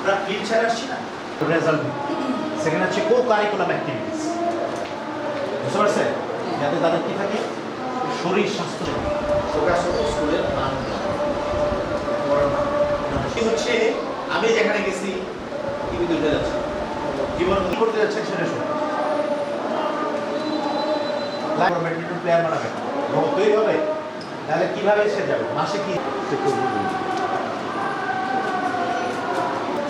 আমরা ছাড়া আসছি না। রেজাল্ট সেখানে হচ্ছে কো কারিকুলাম অ্যাক্টিভিটিস বুঝতে পারছেন? যাতে তাদের কি থাকে? শরীর স্বাস্থ্য স্কুলের মান হচ্ছে? আমি যেখানে গেছি টিভি দুটো যাচ্ছে। জীবন কি করতে যাচ্ছেন সেটা শুনুন। ব্যাডমিন্টন প্লেয়ার বানাবে তৈরি হবে। তাহলে কীভাবে সে যাবে? মাসে কি?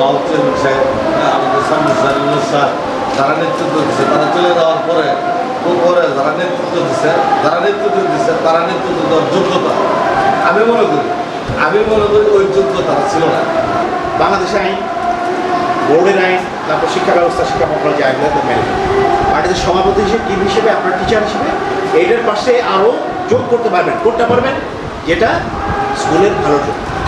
মাস্টার সাহেব আমাদের সামনে সাহেব সাহেব যারা নেতৃত্ব দিচ্ছে তারা চলে যাওয়ার পরে পরে যারা নেতৃত্ব দিচ্ছে যারা নেতৃত্ব দিচ্ছে তারা নেতৃত্ব দেওয়ার যোগ্যতা আমি মনে করি, আমি মনে করি ওই যোগ্যতা ছিল না। বাংলাদেশের আইন, বোর্ডের আইন, তারপর শিক্ষা ব্যবস্থা, শিক্ষা মন্ত্রণালয় যে আইনগুলো মেনে পার্টিদের সভাপতি হিসেবে টিম হিসেবে, আপনার টিচার হিসেবে, এইটার পাশে আরও যোগ করতে পারবেন। কোনটা পারবেন? যেটা স্কুলের ভালোর জন্য